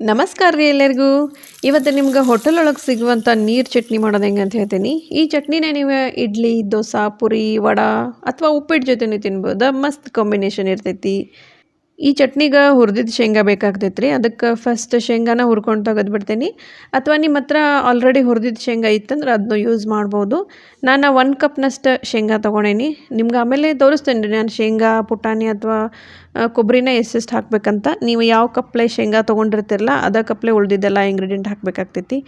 ನಮಸ್ಕಾರ ರೀ ಎಲ್ಲರಿಗೂ. ಇವತ್ತು ನಿಮ್ಗೆ ಹೋಟೆಲ್ ಒಳಗೆ ಸಿಗುವಂಥ ನೀರು ಚಟ್ನಿ ಮಾಡೋದು ಹೆಂಗೆ ಅಂತ ಹೇಳ್ತೀನಿ. ಈ ಚಟ್ನಿನೇ ನೀವು ಇಡ್ಲಿ, ದೋಸೆ, ಪುರಿ, ವಡ ಅಥವಾ ಉಪ್ಪಿಟ್ಟು ಜೊತೆನೂ ತಿನ್ಬೋದು. ಮಸ್ತ್ ಕಾಂಬಿನೇಷನ್ ಇರ್ತೈತಿ. ಈ ಚಟ್ನಿಗೆ ಹುರಿದಿದ್ದು ಶೇಂಗಾ ಬೇಕಾಗ್ತೈತೆ ರೀ ಅದಕ್ಕೆ ಫಸ್ಟ್ ಶೇಂಗಾನ ಹುರ್ಕೊಂಡು ತೆಗೆದು ಬಿಡ್ತೀನಿ ಅಥವಾ ನಿಮ್ಮ ಹತ್ರ ಆಲ್ರೆಡಿ ಹುರಿದಿದ್ದು ಶೇಂಗಾ ಇತ್ತಂದ್ರೆ ಅದನ್ನು ಯೂಸ್ ಮಾಡ್ಬೋದು. ನಾನು ಒಂದು ಕಪ್ನಷ್ಟು ಶೇಂಗಾ ತೊಗೊಂಡೇನಿ. ನಿಮ್ಗೆ ಆಮೇಲೆ ತೋರಿಸ್ತೇನೆ ರೀ ನಾನು ಶೇಂಗಾ, ಪುಟಾಣಿ ಅಥವಾ ಕೊಬ್ಬರಿನ ಎಷ್ಟೆಷ್ಟು ಹಾಕಬೇಕಂತ. ನೀವು ಯಾವ ಕಪ್ಲೆ ಶೇಂಗಾ ತೊಗೊಂಡಿರ್ತಿರಲ್ಲ, ಅದ ಕಪ್ಲೆ ಉಳ್ದಿದ್ದೆಲ್ಲ ಇಂಗ್ರೀಡಿಯೆಂಟ್ ಹಾಕಬೇಕಾಗ್ತೈತಿ.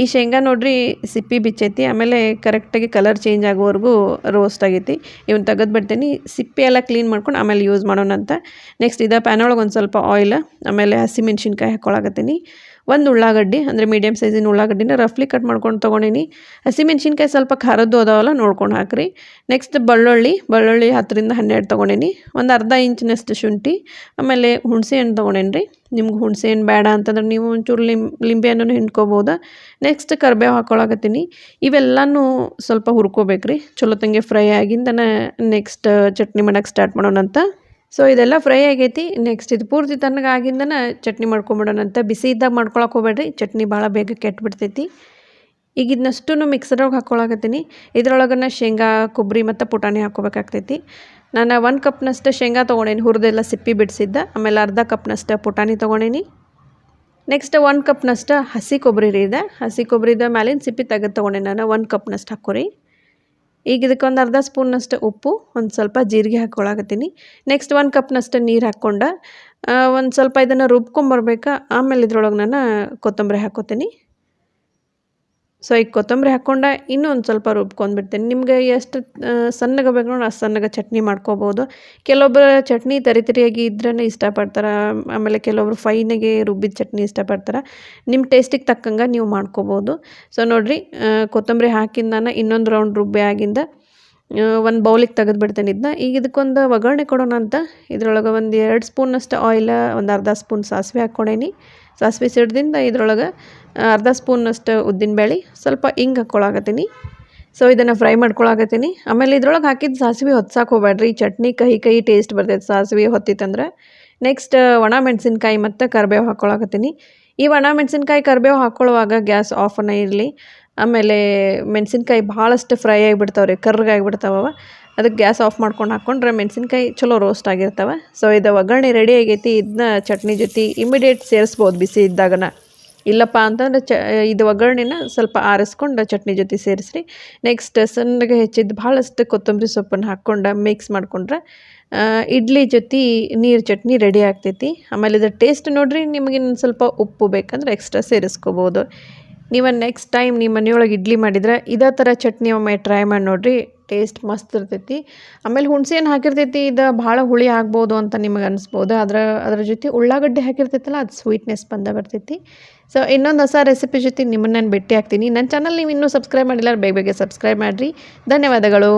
ಈ ಶೇಂಗಾ ನೋಡ್ರಿ ಸಿಪ್ಪಿ ಬಿಚ್ಚೈತಿ, ಆಮೇಲೆ ಕರೆಕ್ಟಾಗಿ ಕಲರ್ ಚೇಂಜ್ ಆಗೋವರೆಗೂ ರೋಸ್ಟ್ ಆಗೈತಿ. ಇವನ್ನ ತೆಗೆದು ಬಿಡ್ತೀನಿ ಸಿಪ್ಪಿ ಎಲ್ಲ ಕ್ಲೀನ್ ಮಾಡ್ಕೊಂಡು ಆಮೇಲೆ ಯೂಸ್ ಮಾಡೋಣ ಅಂತ ನೆಕ್ಸ್ಟ್ ಇದ ಪ್ಯಾನ್ ಒಳಗೆ ಒಂದು ಸ್ವಲ್ಪ ಆಯಿಲ್ ಆಮೇಲೆ ಹಸಿಮೆಣ್ಸಿನ್ಕಾಯಿ ಹಾಕ್ಕೊಳಕತ್ತೀನಿ ಒಂದು ಉಳ್ಳಾಗಡ್ಡಿ, ಅಂದರೆ ಮೀಡಿಯಮ್ ಸೈಜಿನ ಉಳ್ಳಾಗಡ್ಡಿನ ರಫ್ಲಿ ಕಟ್ ಮಾಡ್ಕೊಂಡು ತೊಗೊಂಡಿನಿ. ಹಸಿಮೆಣ್ಸಿನ್ಕಾಯಿ ಸ್ವಲ್ಪ ಖಾರದ್ದು ಅದಾವಲ್ಲ, ನೋಡ್ಕೊಂಡು ಹಾಕ್ರಿ. ನೆಕ್ಸ್ಟ್ ಬೆಳ್ಳುಳ್ಳಿ ಬೆಳ್ಳುಳ್ಳಿ ಹತ್ತರಿಂದ ಹನ್ನೆರಡು ತೊಗೊಂಡಿನಿ. ಒಂದು ಅರ್ಧ ಇಂಚಿನಷ್ಟು ಶುಂಠಿ, ಆಮೇಲೆ ಹುಣಸೆ ಹಣ್ಣು ತೊಗೊಂಡೇನಿ ರೀ ನಿಮ್ಗೆ ಹುಣಸೆ ಹಣ್ಣು ಬೇಡ ಅಂತಂದ್ರೆ ನೀವು ಒಂಚೂರು ಲಿಂ ಲಿಂಬೆ ಹಣ್ಣನ್ನು ಹಿಂಡ್ಕೋಬೋದು. ನೆಕ್ಸ್ಟ್ ಕರ್ಬೇವು ಹಾಕ್ಕೊಳಕತ್ತೀನಿ ಇವೆಲ್ಲನೂ ಸ್ವಲ್ಪ ಹುರ್ಕೋಬೇಕ್ರಿ. ಚಲೋ ತಂಗೆ ಫ್ರೈ ಆಗಿಂದನ ನೆಕ್ಸ್ಟ್ ಚಟ್ನಿ ಮಾಡೋಕ್ಕೆ ಸ್ಟಾರ್ಟ್ ಮಾಡೋಣ ಅಂತ ಸೊ ಇದೆಲ್ಲ ಫ್ರೈ ಆಗೈತಿ. ನೆಕ್ಸ್ಟ್ ಇದು ಪೂರ್ತಿ ತಣ್ಣಗಾಗಿಂದನ ಚಟ್ನಿ ಮಾಡ್ಕೊಂಬಿಡೋಣ ಅಂತ. ಬಿಸಿ ಇದ್ದಾಗ ಮಾಡ್ಕೊಳಕ್ಕೆ ಹೋಗ್ಬೇಡ್ರಿ. ಚಟ್ನಿ ಭಾಳ ಬೇಗ ಕೆಟ್ಬಿಡ್ತೈತಿ. ಈಗ ಇದನ್ನಷ್ಟು ಮಿಕ್ಸರೊಳಗೆ ಹಾಕ್ಕೊಳಕತ್ತೀನಿ ಇದ್ರೊಳಗನ ಶೇಂಗಾ ಕೊಬ್ಬರಿ ಮತ್ತು ಪುಟಾಣಿ ಹಾಕ್ಕೋಬೇಕಾಗ್ತೈತಿ ನಾನು ಒಂದು ಕಪ್ನಷ್ಟು ಶೇಂಗಾ ತೊಗೊಂಡೇನಿ. ಹುರಿದೆಲ್ಲ ಸಿಪ್ಪಿ ಬಿಡಿಸಿದ್ದ. ಆಮೇಲೆ ಅರ್ಧ ಕಪ್ನಷ್ಟು ಪುಟಾಣಿ ತೊಗೊಂಡೇನಿ. ನೆಕ್ಸ್ಟ್ ಒಂದು ಕಪ್ನಷ್ಟು ಹಸಿ ಕೊಬ್ಬರಿ ರೀ ಇದೆ. ಹಸಿ ಕೊಬ್ಬರಿದ ಮ್ಯಾಲಿನ ಸಿಪ್ಪಿ ತೆಗೆದು ತೊಗೊಂಡೆ ನಾನು. ಒಂದು ಕಪ್ನಷ್ಟು ಹಾಕೋರಿ. ಈಗ ಇದಕ್ಕೆ ಒಂದು ಅರ್ಧ ಸ್ಪೂನಷ್ಟು ಉಪ್ಪು, ಒಂದು ಸ್ವಲ್ಪ ಜೀರಿಗೆ ಹಾಕ್ಕೊಳಕತ್ತೀನಿ ನೆಕ್ಸ್ಟ್ ಒಂದು ಕಪ್ನಷ್ಟು ನೀರು ಹಾಕ್ಕೊಂಡು ಒಂದು ಸ್ವಲ್ಪ ಇದನ್ನು ರುಬ್ಕೊಂಬರ್ಬೇಕಾ ಆಮೇಲೆ ಇದ್ರೊಳಗೆ ನಾನು ಕೊತ್ತಂಬರಿ ಹಾಕ್ಕೋತೀನಿ ಸೊ ಈಗ ಕೊತ್ತಂಬರಿ ಹಾಕ್ಕೊಂಡ ಇನ್ನೂ ಒಂದು ಸ್ವಲ್ಪ ರುಬ್ಕೊಂಡ್ಬಿಡ್ತೀನಿ ನಿಮಗೆ ಎಷ್ಟು ಸಣ್ಣಗೆ ಬೇಕು ನೋಡಿ ಅಷ್ಟು ಸಣ್ಣಗೆ ಚಟ್ನಿ ಮಾಡ್ಕೋಬೋದು. ಕೆಲವೊಬ್ಬರು ಚಟ್ನಿ ತರಿ ತರಿಯಾಗಿ ಇದ್ರೇ ಇಷ್ಟಪಡ್ತಾರೆ. ಆಮೇಲೆ ಕೆಲವೊಬ್ರು ಫೈನಾಗೆ ರುಬ್ಬಿದ ಚಟ್ನಿ ಇಷ್ಟಪಡ್ತಾರೆ. ನಿಮ್ಮ ಟೇಸ್ಟಿಗೆ ತಕ್ಕಂಗೆ ನೀವು ಮಾಡ್ಕೋಬೋದು. ಸೊ ನೋಡಿರಿ ಕೊತ್ತಂಬರಿ ಹಾಕಿದ ನಾನು ಇನ್ನೊಂದು ರೌಂಡ್ ರುಬ್ಬಿ ಆಗಿಂದ ಒಂದು ಬೌಲಿಗೆ ತೆಗೆದು ಬಿಡ್ತೇನೆ ಇದನ್ನ ಈಗ ಇದಕ್ಕೊಂದು ಒಗ್ಗರಣೆ ಕೊಡೋಣ ಅಂತ. ಇದ್ರೊಳಗೆ ಒಂದು ಎರಡು ಸ್ಪೂನಷ್ಟು ಆಯಿಲ್ ಒಂದು ಅರ್ಧ ಸ್ಪೂನ್ ಸಾಸಿವೆ ಹಾಕ್ಕೊಡೇನಿ ಸಾಸಿವೆ ಸಿಡ್ದಿಂದ ಇದ್ರೊಳಗೆ ಅರ್ಧ ಸ್ಪೂನಷ್ಟು ಉದ್ದಿನಬೇಳೆ ಸ್ವಲ್ಪ ಹಿಂಗೆ ಹಾಕ್ಕೊಳಾಗತ್ತೀನಿ ಸೊ ಇದನ್ನು ಫ್ರೈ ಮಾಡ್ಕೊಳಾಗತ್ತೀನಿ ಆಮೇಲೆ ಇದ್ರೊಳಗೆ ಹಾಕಿದ ಸಾಸಿವೆ ಹೊತ್ಸಾಕೆ ಹೋಗ್ಬೇಡ್ರಿ ಚಟ್ನಿ ಕಹಿ ಕಹಿ ಟೇಸ್ಟ್ ಬರ್ತೈತೆ ಸಾಸಿವೆ ಹೊತ್ತಿತ್ತಂದ್ರೆ. ನೆಕ್ಸ್ಟ್ ಒಣ ಮೆಣಸಿನ್ಕಾಯಿ ಮತ್ತು ಕರಿಬೇವು ಹಾಕ್ಕೊಳಾಗತ್ತೀನಿ ಈ ಒಣ ಮೆಣಸಿನ್ಕಾಯಿ, ಕರಿಬೇವು ಹಾಕ್ಕೊಳ್ಳುವಾಗ ಗ್ಯಾಸ್ ಆಫನ್ನೇ ಇರಲಿ. ಆಮೇಲೆ ಮೆಣಸಿನ್ಕಾಯಿ ಭಾಳಷ್ಟು ಫ್ರೈ ಆಗಿಬಿಡ್ತಾವೆ ರೀ ಕರ್ರಗಾಗಿಬಿಡ್ತಾವವ ಅದಕ್ಕೆ ಗ್ಯಾಸ್ ಆಫ್ ಮಾಡ್ಕೊಂಡು ಹಾಕ್ಕೊಂಡ್ರೆ ಮೆಣಸಿನ್ಕಾಯಿ ಚಲೋ ರೋಸ್ಟ್ ಆಗಿರ್ತವೆ. ಸೊ ಇದು ಒಗ್ಗರಣೆ ರೆಡಿ ಆಗೈತಿ ಇದನ್ನ ಚಟ್ನಿ ಜೊತೆ ಇಮಿಡಿಯೇಟ್ ಸೇರಿಸ್ಬೋದು ಬಿಸಿ ಇದ್ದಾಗನ. ಇಲ್ಲಪ್ಪ ಅಂತಂದ್ರೆ ಚ, ಇದು ಒಗ್ಗರಣೆನ ಸ್ವಲ್ಪ ಆರಿಸ್ಕೊಂಡು ಚಟ್ನಿ ಜೊತೆ ಸೇರಿಸ್ರಿ. ನೆಕ್ಸ್ಟ್ ಸಣ್ಣಗೆ ಹೆಚ್ಚಿದ್ದು ಭಾಳಷ್ಟು ಕೊತ್ತಂಬರಿ ಸೊಪ್ಪನ್ನು ಹಾಕ್ಕೊಂಡು ಮಿಕ್ಸ್ ಮಾಡ್ಕೊಂಡ್ರೆ ಇಡ್ಲಿ ಜೊತೆ ನೀರು ಚಟ್ನಿ ರೆಡಿ ಆಗ್ತೈತಿ. ಆಮೇಲೆ ಇದು ಟೇಸ್ಟ್ ನೋಡಿರಿ ನಿಮಗೆ ಇನ್ನೊಂದು ಸ್ವಲ್ಪ ಉಪ್ಪು ಬೇಕಂದ್ರೆ ಎಕ್ಸ್ಟ್ರಾ ಸೇರಿಸ್ಕೋಬೋದು. ನೀವು ನೆಕ್ಸ್ಟ್ ಟೈಮ್ ನಿಮ್ಮ ಮನೆಯೊಳಗೆ ಇಡ್ಲಿ ಮಾಡಿದ್ರೆ ಇದೇ ಥರ ಚಟ್ನಿ ಒಮ್ಮೆ ಟ್ರೈ ಮಾಡಿ ನೋಡಿರಿ ಟೇಸ್ಟ್ ಮಸ್ತ್ ಇರ್ತೈತಿ. ಆಮೇಲೆ ಹುಣಸೆ ಹಣ್ಣು ಹಾಕಿರ್ತೈತಿ, ಇದು ಭಾಳ ಹುಳಿ ಆಗ್ಬೋದು ಅಂತ ನಿಮಗೆ ಅನಿಸ್ಬೋದು, ಅದರ ಅದರ ಜೊತೆ ಉಳ್ಳಾಗಡ್ಡೆ ಹಾಕಿರ್ತೈತಲ್ಲ, ಅದು ಸ್ವೀಟ್ನೆಸ್ ಬಂದ ಬರ್ತೈತಿ. ಸೊ ಇನ್ನೊಂದು ಹೊಸ ರೆಸಿಪಿ ಜೊತೆ ನಿಮ್ಮನ್ನು ನಾನು ಭೇಟಿ ಹಾಕ್ತೀನಿ ನನ್ನ ಚಾನಲ್ ನೀವು ಇನ್ನೂ ಸಬ್ಸ್ಕ್ರೈಬ್ ಮಾಡಿಲ್ಲ, ಬೇಗ ಬೇಗ ಸಬ್ಸ್ಕ್ರೈಬ್ ಮಾಡಿರಿ. ಧನ್ಯವಾದಗಳು.